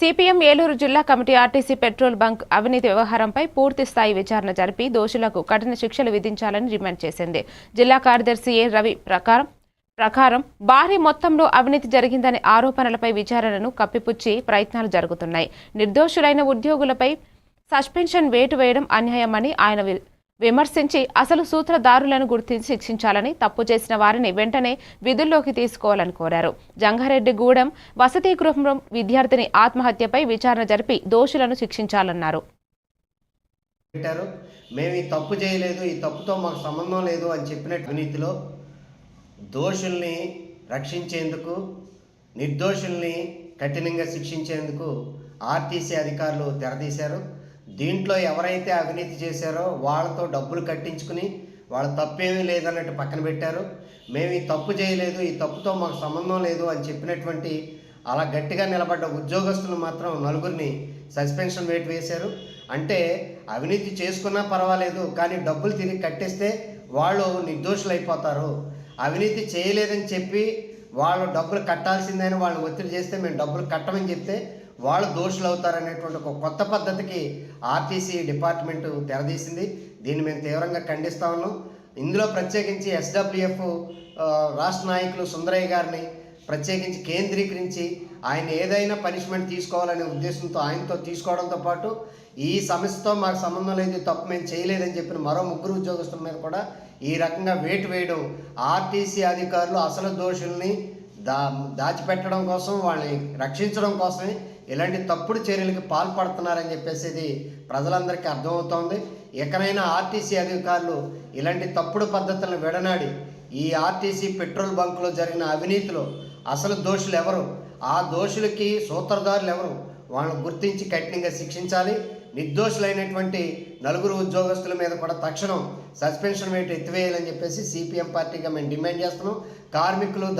CPM Eluru జిల్లా committee RTC petrol bunk అవినీతి వ్యవహారంపై పూర్తి స్థాయి విచారణ జరిపి దోషులకు కఠిన శిక్షలు విధించాలని డిమాండ్ చేసింది. జిల్లా కార్యదర్శి ఏ రవి ప్రకారం ప్రకారం భారీ మొత్తంలో అవినీతి జరిగిందనే ఆరోపణలపై విచారణను కప్పిపుచ్చి ప్రయత్నాలు జరుగుతున్నాయి. నిర్దోషులైన ఉద్యోగులపై సస్పెన్షన్ వేటు వేయడం అన్యాయమని ఆయన విమర్శించి అసలు సూత్రధారులను గుర్తించి శిక్షించాలని తప్పు చేసిన వారిని వెంటనే విధుల్లోకి తీసుకోవాలని కోరారు. జంగారెడ్డిగూడెం వసతి గృహం విద్యార్థిని ఆత్మహత్యపై విచారణ జరిపి దోషులను శిక్షించాలన్నారు. పెట్టారు. మేము ఈ తప్పు చేయలేదు ఈ తప్పుతో మాకు సంబంధం లేదు అని చెప్పిన అవినీతిలో దోషుల్ని రక్షించేందుకు నిర్దోషుల్ని కఠినంగా శిక్షించేందుకు ఆర్టీసీ అధికారులు తెరదీశారు దీంట్లో ఎవరైతే అవినీతి చేశారో వాళ్ళతో డబ్బులు కట్టించుకుని వాళ్ళ తప్పేమీ లేదన్నట్టు పక్కన పెట్టారు. మేము ఈ తప్పు చేయలేదు ఈ తప్పుతో మాకు సంబంధం లేదు అని చెప్పినటువంటి అలా గట్టిగా నిలబడ్డ ఉద్యోగస్తులు మాత్రం నలుగురిని సస్పెన్షన్ వేటు వేశారు. అంటే అవినీతి చేసుకున్నా పర్వాలేదు కానీ డబ్బులు తిరిగి కట్టేస్తే వాళ్ళు నిర్దోషులు అయిపోతారు. అవినీతి చేయలేదని చెప్పి వాళ్ళు డబ్బులు కట్టాల్సిందని వాళ్ళని ఒత్తిడి చేస్తే మేము డబ్బులు కట్టమని చెప్తే వాళ్ళు దోషులు అవుతారనేటువంటి ఒక కొత్త పద్ధతికి ఆర్టీసీ డిపార్ట్మెంట్ తెరదీసింది. దీన్ని మేము తీవ్రంగా ఖండిస్తా ఉన్నాం. ఇందులో ప్రత్యేకించి ఎస్డబ్ల్యూఎఫ్ రాష్ట్ర నాయకులు సుందరయ్య గారిని ప్రత్యేకించి కేంద్రీకరించి ఆయన ఏదైనా పనిష్మెంట్ తీసుకోవాలనే ఉద్దేశంతో ఆయనతో తీసుకోవడంతో పాటు ఈ సమస్యతో మాకు సంబంధం లేదు తప్పు మేము చేయలేదని చెప్పిన మరో ముగ్గురు ఉద్యోగస్తుల మీద కూడా ఈ రకంగా వేటు వేయడం ఆర్టీసీ అధికారులు అసలు దోషుల్ని దా దాచిపెట్టడం కోసం వాళ్ళని రక్షించడం కోసమే ఇలాంటి తప్పుడు చర్యలకు పాల్పడుతున్నారని చెప్పేసి ఇది ప్రజలందరికీ అర్థమవుతోంది. ఎక్కడైనా ఆర్టీసీ అధికారులు ఇలాంటి తప్పుడు పద్ధతులను విడనాడి ఈ ఆర్టీసీ పెట్రోల్ బంకులో జరిగిన అవినీతిలో అసలు దోషులు ఎవరు? ఆ దోషులకి సూత్రధారులు ఎవరు? వాళ్ళని గుర్తించి కఠినంగా శిక్షించాలి. నిర్దోషులైనటువంటి నలుగురు ఉద్యోగస్తుల మీద కూడా తక్షణం సస్పెన్షన్ వేటు ఎత్తివేయాలని చెప్పేసి సిపిఎం పార్టీగా మేము డిమాండ్ చేస్తున్నాం. కార్మికులు